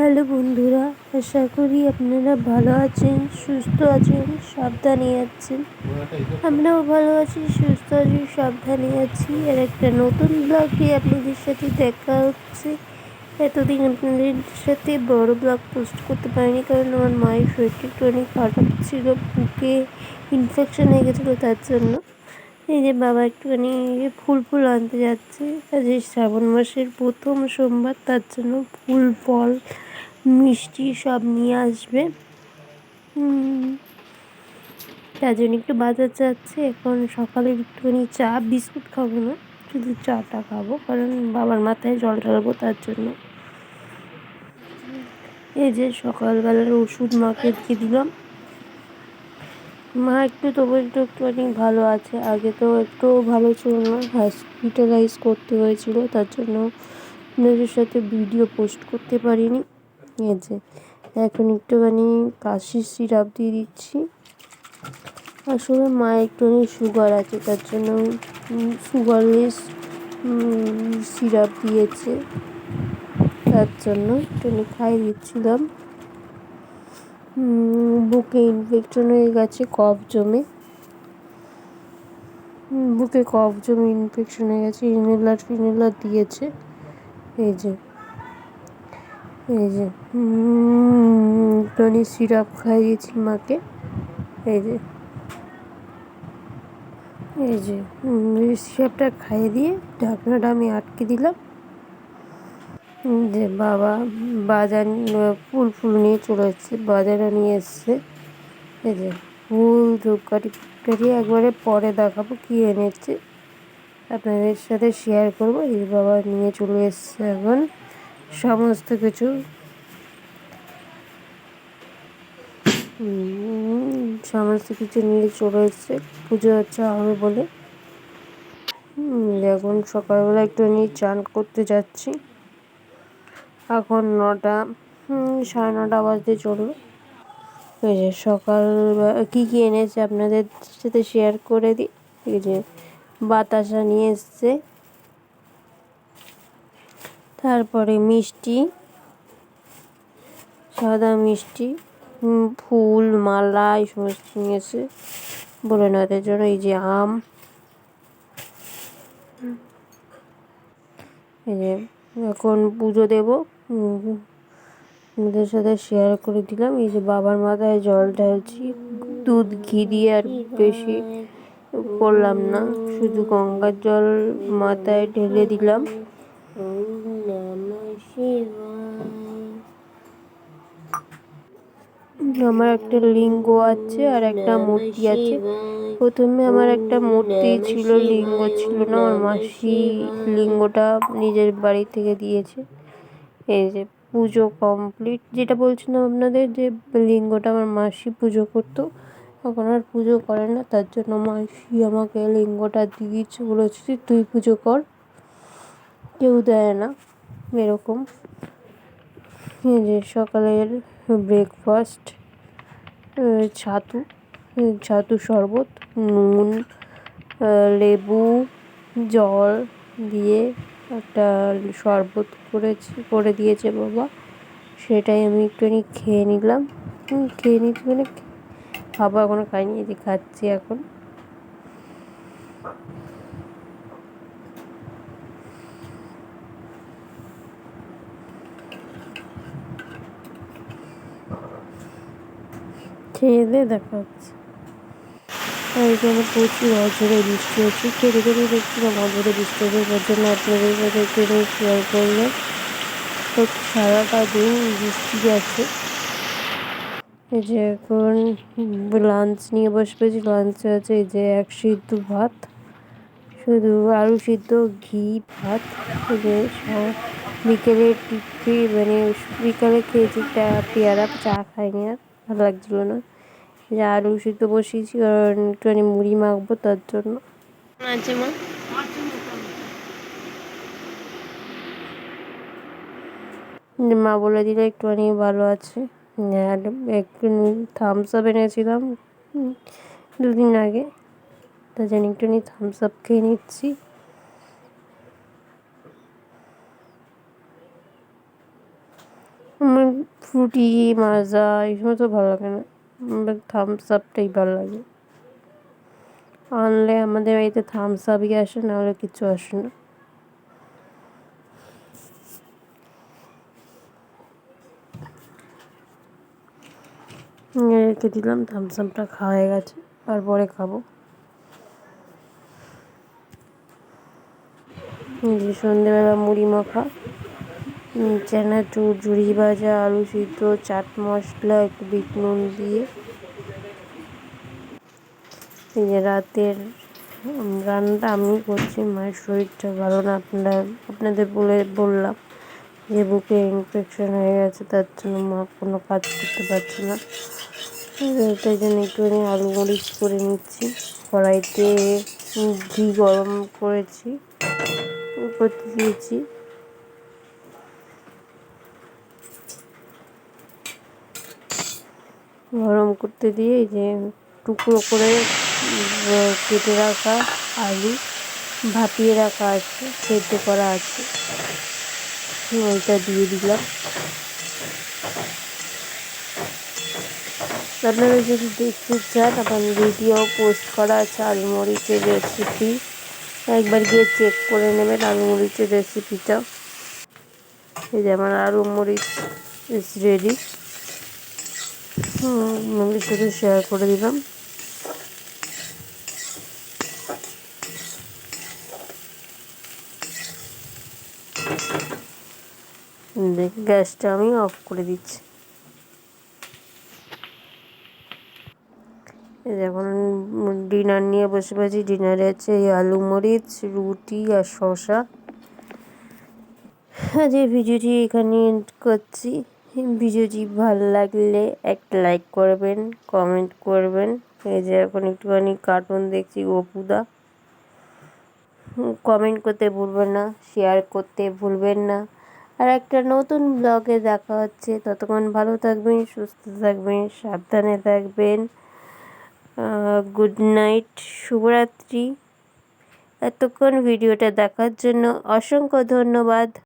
Hello বন্ধুরা, আশা করি আপনারা ভালো আছেন, সুস্থ আছেন, সাবধানে আছেন। আমরাও ভালো আছি, সুস্থ আছি, সাবধানে আছি। আর একটা নতুন ব্লগে আপনাদের সাথে দেখা হচ্ছে। এতদিন আপনাদের সাথে বড় ব্লগ পোস্ট করতে পারিনি, কারণ আমার মায়ের শরীরটা একটু অনেক খারাপ ছিল, বুকে ইনফেকশন হয়ে গেছিল, তার জন্য। এই যে বাবা একটুখানি ফুল ফুল আনতে যাচ্ছে। আজ শ্রাবণ মাসের প্রথম সোমবার, তার জন্য ফুল, ফল, মিষ্টি সব নিয়ে আসবে। তার জন্য একটু বাজার যাচ্ছে। এখন সকালে একটুখানি চা, বিস্কুট খাব না, শুধু চাটা খাব, কারণ বাবার মাথায় জল ঢালবো তার জন্য। এই যে সকালবেলার ওষুধ মাকে দিয়ে দিলাম। মা, একটু তবু একটু একটুখানি ভালো আছে। আগে তো একটু ভালো ছিল না। হসপিটালাইজ করতে হয়েছিল, তার জন্য আপনাদের সাথে ভিডিও পোস্ট করতে পারিনি। এই যে, এখন একটুখানি কাশির সিরাপ দিয়ে দিচ্ছি। আসলে মা একটুখানি সুগার আছে, তার জন্য সুগারলেস সিরাপ দিয়েছে। তার জন্য একটুখানি খাইয়ে দিচ্ছিলাম। বুকে ইনফেকশন হয়ে গেছে, কফ জমে। বুকে কফ জমে ইনফেকশন হয়ে গেছে ইনহেলার ফিনহেলার দিয়েছে। এই যে এই যে টনি সিরাপ খাইয়েছি মাকে। এই যে এই যে সিরাপটা খাইয়ে দিয়ে ঢাকনাটা আমি আটকে দিলাম। যে বাবা বাজার ফুল ফুল নিয়ে চলে এসছে বাজারে নিয়ে এসছে। এই যে ফুল ধূপকাঠি কাঠি একবারে পরে দেখাবো কী এনেছে। আপনাদের সাথে শেয়ার করব, এই বাবা নিয়ে চলে এসছে এখন সমস্ত কিছু। সমস্ত কিছু নিয়ে চলে এসছে, পুজো হচ্ছে হবে বলে। এখন সকালবেলা একটু নিয়ে চান করতে যাচ্ছি। এখন নটা সাড়ে নটা বাজতে চলল এই যে সকাল, কী কী এনেছে আপনাদের সাথে শেয়ার করে দিই? এই যে বাতাসা নিয়ে এসছে। তারপরে মিষ্টি, সাদা মিষ্টি ফুল, মালা, এই সমস্ত নিয়েছে বলে নেওয়াদের জন্য এই যে আম। এই যে এখন পুজো দেবো। আপনাদের সাথে শেয়ার করে দিলাম। এই যে বাবার মাথায় জল ঢালছি, দুধ ঘি দিয়ে আর বেশি করলাম না। শুধু গঙ্গার জল মাথায় ঢেলে দিলাম। আমার একটা লিঙ্গ আছে আর একটা মূর্তি আছে। প্রথমে আমার একটা মূর্তি ছিল, লিঙ্গ ছিল না। আমার মাসি লিঙ্গটা নিজের বাড়ি থেকে দিয়েছে। এই যে পুজো কমপ্লিট যেটা বলছিলাম আপনাদের যে লিঙ্গটা আমার মাসি পুজো করতো, এখন আর পুজো করে না, তার জন্য মাসি আমাকে লিঙ্গটা দিয়েছে, বলেছে তুই পুজো কর। কেউ দেয় না, এরকম। এই যে সকালের ব্রেকফাস্ট ছাতু ছাতু শরবত, নুন লেবু, জল দিয়ে একটা শরবত করেছি, করে দিয়েছে বাবা। সেটাই আমি একটুখানি খেয়ে নিলাম। খেয়ে নিচ্ছি মানে খাব এখনও খাইনি, এই যে খাচ্ছি এখন। খেয়ে দিয়ে দেখা হচ্ছে এখানে প্রচুর অঝরে বৃষ্টি হচ্ছে কেটে কেটে দেখছিলাম অঝরে বৃষ্টি হচ্ছে তার জন্য আপনাদের সাথে একটু শেয়ার করলাম তো সারাটা দিন বৃষ্টি আছে। এই যে এখন লাঞ্চ নিয়ে বসে পেয়েছি লাঞ্চে আছে এই যে এক সিদ্ধ ভাত, শুধু আলু সিদ্ধ, ঘি, ভাত যে বিকেলে টিপি মানে বিকালে খেয়েছি পেয়ারা চা খাইনি আর, ভালো লাগছিল না। যে আলু সিদ্ধ বসিয়েছি কারণ একটুখানি মুড়ি মাখবো তার জন্য। আছে মা। মা বলে দিলে একটুখানি ভালো আছে। আর একটু থামস আপ এনেছিলাম দুদিন আগে। তার জন্য একটুখানি থামস আপ খেয়ে নিচ্ছি। আমার ফ্রুটি মাজা এই সমস্ত ভালো লাগে না। থামস আপটাই ভালো লাগে। আনলে আমাদের বাড়িতে থামস আপই আসে, নাহলে কিছু আসে না। রেখে দিলাম থামস আপটা খাওয়া হয়ে গেছে, তারপরে খাব। যে সন্ধেবেলা মুড়ি মাখা। চানাচুর ঝুড়ি ভাজা, আলু সিদ্ধ, চাট মশলা, একটু বিট নুন দিয়ে। রাতের রান্নাটা আমি করছি, মায়ের শরীরটা ভালো না, আপনারা, আপনাদের বলে বললাম যে বুকে ইনফেকশন হয়ে গেছে, তার জন্য মা কোনো কাজ করতে পারছে না। তাই জন্য একটুখানি আলু মরিচ করে নিচ্ছি, কড়াইতে ঘি গরম করেছি করতে দিয়েছি। গরম করতে দিয়ে এই যে টুকরো করে কেটে রাখা আলু, ভাপিয়ে রাখা আছে, সেদ্ধ করা আছে। ওইটা দিয়ে দিলাম। আপনারা যদি দেখতে চান, আমার ভিডিও পোস্ট করা আছে আলু মরিচের রেসিপি একবার গিয়ে চেক করে নেবেন আলু মরিচের রেসিপিটা এই যে আমার আলু মরিচ রেডি আমি শুধু শেয়ার করে দিলাম। দেখ, গ্যাসটা আমি অফ করে দিচ্ছি। এখন ডিনার নিয়ে বসে বসে ডিনারে আছে এই আলু মরিচ, রুটি আর শসা। যে ভিডিওটি এখানে করছি। ভিডিওটি ভালো লাগলে একটা লাইক করবেন, কমেন্ট করবেন। এই যে এখন একটুখানি কার্টুন দেখছি, অপুদা। কমেন্ট করতে ভুলবেন না, শেয়ার করতে ভুলবেন না। আর একটা নতুন ব্লগে দেখা হচ্ছে। ততক্ষণ ভালো থাকবেন, সুস্থ থাকবেন, সাবধানে থাকবেন। গুড নাইট শুভরাত্রি। এতক্ষণ ভিডিওটা দেখার জন্য অসংখ্য ধন্যবাদ।